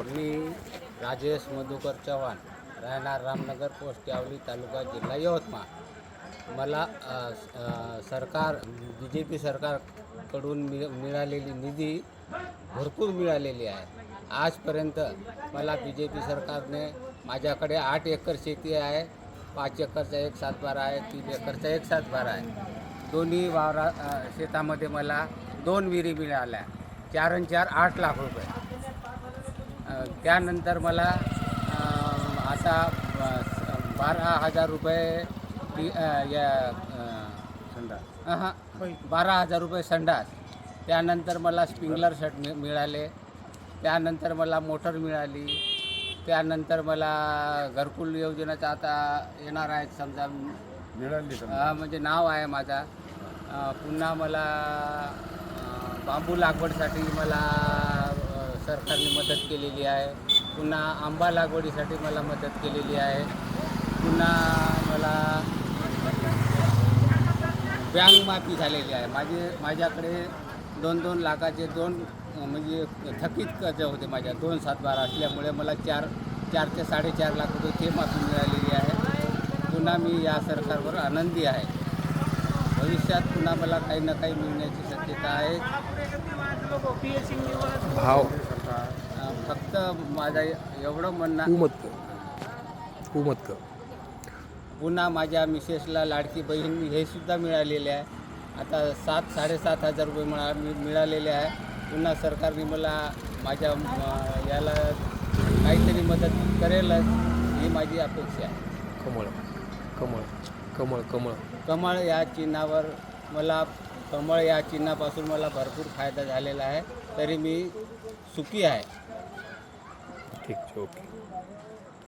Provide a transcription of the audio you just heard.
मी राजेश मधुकर चव्हाण राहणार रामनगर पोस्ट यावली तालुका जिल्हा यवतमाळ. मला स- सरकार बी जे पी सरकारकडून मि मिळालेली निधी भरपूर मिळालेली आहे. आजपर्यंत मला बी जे पी सरकारने माझ्याकडे आठ एकर शेती आहे पाच एकरचा एक सातबारा आहे तीन एकरचा एक सातबारा आहे. दोन्ही वावरा शेतामध्ये मला दोन विहिरी मिळाल्या. चार आणि चार आठ लाख रुपये. त्यानंतर मला आता बारा हजार रुपये या हां बारा हजार रुपये संडास. त्यानंतर मला स्प्रिंकलर शर्ट मि मिळाले. त्यानंतर मला मोटर मिळाली. त्यानंतर मला घरकुल योजनेचा आता येणार आहे समजा. मिळाली म्हणजे नाव आहे माझा. पुन्हा मला बांबू लागवडीसाठी मला सरकारने मदत केलेली आहे. पुन्हा आंबा लागवडीसाठी मला मदत केलेली आहे. पुन्हा मला बँक माफी झालेली आहे. माझे माझ्याकडे दोन दोन लाखाचे दोन म्हणजे थकीत कर्ज होते माझ्या. दोन सात बारा असल्यामुळे मला चार चार ते साडेचार लाख रुपये ते माफी मिळालेली आहे. पुन्हा मी या सरकारवर आनंदी आहे. भविष्यात पुन्हा मला काही ना काही मिळण्याची शक्यता आहे. भाव फक्त माझा एवढं म्हणणं कर. कर. पुन्हा माझ्या मिसेसला लाडकी बहीण हे सुद्धा मिळालेले आहे. आता सात साडेसात हजार रुपये मिळा मि- मिळालेले आहे. पुन्हा सरकारने मला माझ्या याला काहीतरी मदत करेलच ही माझी अपेक्षा आहे. कमळ कमळ कमळ कमळ. कमळ या चिन्हावर मला कमळ या चिन्हापासून मला भरपूर फायदा झालेला आहे. तरी मी सुखी आहे. ठीक आहे ओके।